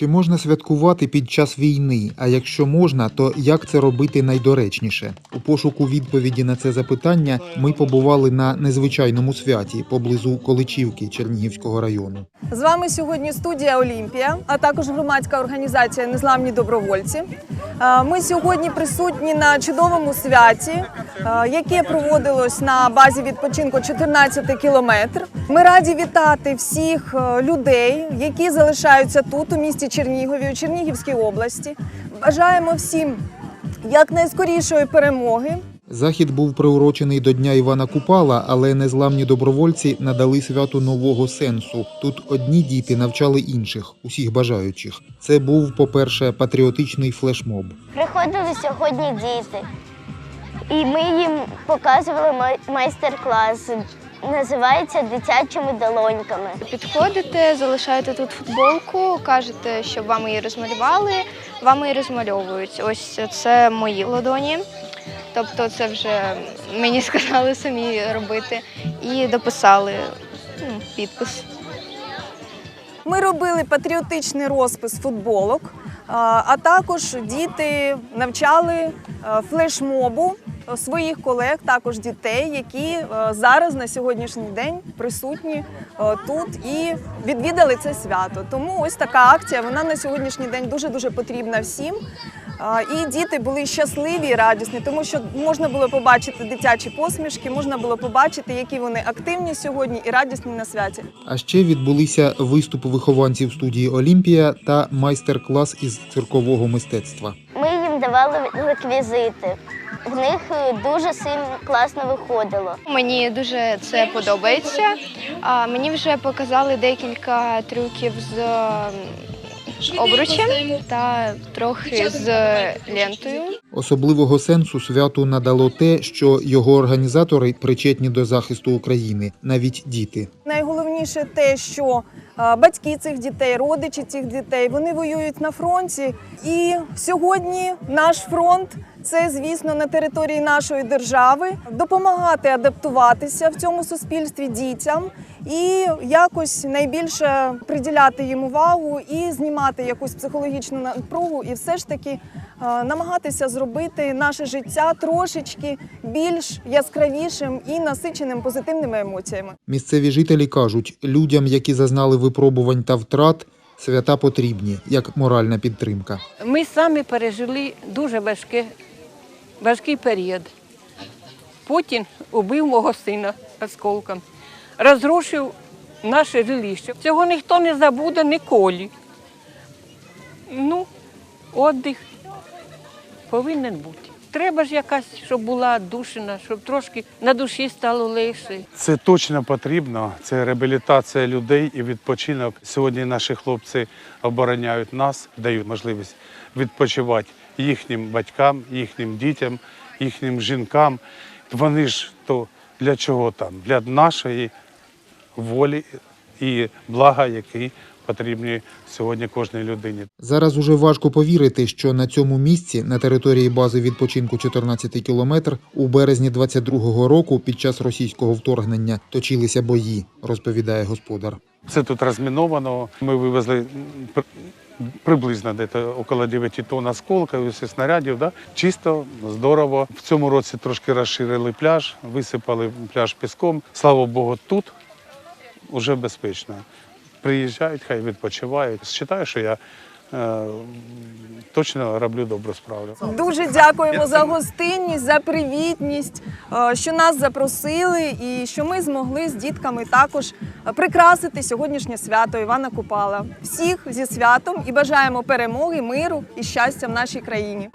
Чи можна святкувати під час війни? А якщо можна, то як це робити найдоречніше? У пошуку відповіді на це запитання ми побували на незвичайному святі поблизу Количівки Чернігівського району. З вами сьогодні студія Олімпія, а також громадська організація Незламні добровольці. Ми сьогодні присутні на чудовому святі, яке проводилось на базі відпочинку 14 кілометр. Ми раді вітати всіх людей, які залишаються тут, у місті Чернігові, у Чернігівській області. Бажаємо всім якнайскорішої перемоги. Захід був приурочений до Дня Івана Купала, але незламні добровольці надали святу нового сенсу. Тут одні діти навчали інших, усіх бажаючих. Це був, по-перше, патріотичний флешмоб. Приходили сьогодні діти, і ми їм показували майстер-клас. Називається дитячими долоньками. Підходите, залишаєте тут футболку, кажете, щоб вам її розмалювали, вам її розмальовують. Ось це мої ладоні. Тобто це вже мені сказали самі робити. І дописали ну, підпис. Ми робили патріотичний розпис футболок, а також діти навчали флешмобу своїх колег, також дітей, які е, зараз на сьогоднішній день присутні е, тут і відвідали це свято. Тому ось така акція. Вона на сьогоднішній день дуже дуже потрібна всім. І діти були щасливі і радісні, тому що можна було побачити дитячі посмішки, можна було побачити, які вони активні сьогодні і радісні на святі. А ще відбулися виступи вихованців студії Олімпія та майстер-клас із циркового мистецтва. Ми їм давали реквізити. В них е, дуже сильно класно виходило. Мені дуже це подобається. А мені вже показали декілька трюків з ем, обручем та трохи з лентою. Особливого сенсу святу надало те, що його організатори причетні до захисту України, навіть діти. Найголовніше те, що батьки цих дітей, родичі цих дітей, вони воюють на фронті. І сьогодні наш фронт це, звісно, на території нашої держави допомагати адаптуватися в цьому суспільстві дітям і якось найбільше приділяти їм увагу і знімати якусь психологічну напругу, і все ж таки намагатися зробити наше життя трошечки більш яскравішим і насиченим позитивними емоціями. Місцеві жителі кажуть, людям, які зазнали випробувань та втрат, свята потрібні як моральна підтримка. Ми самі пережили дуже важкий, важкий період. Путін убив мого сина осколком, розрушив наше жилище. Цього ніхто не забуде ніколи. Ну, віддих повинен бути. Треба ж якась, щоб була душина, щоб трошки на душі стало легше. Це точно потрібно. Це реабілітація людей і відпочинок. Сьогодні наші хлопці обороняють нас, дають можливість відпочивати їхнім батькам, їхнім дітям, їхнім жінкам. Вони ж то для чого там? Для нашої волі і блага, які потрібні сьогодні кожній людині. Зараз уже важко повірити, що на цьому місці, на території бази відпочинку 14 кілометр, у березні 22-го року під час російського вторгнення точилися бої, розповідає господар. Це тут розміновано. Ми вивезли приблизно десь около 9 тонн осколка, і всіх снарядів. Да? Чисто, здорово. В цьому році трошки розширили пляж, висипали пляж піском. Слава Богу, тут вже безпечно. Приїжджають, хай відпочивають. Вважаю, що я е, точно роблю добру справу. Дуже дякуємо за гостинність, за привітність, е, що нас запросили, і що ми змогли з дітками також прикрасити сьогоднішнє свято Івана Купала. Всіх зі святом і бажаємо перемоги, миру і щастя в нашій країні.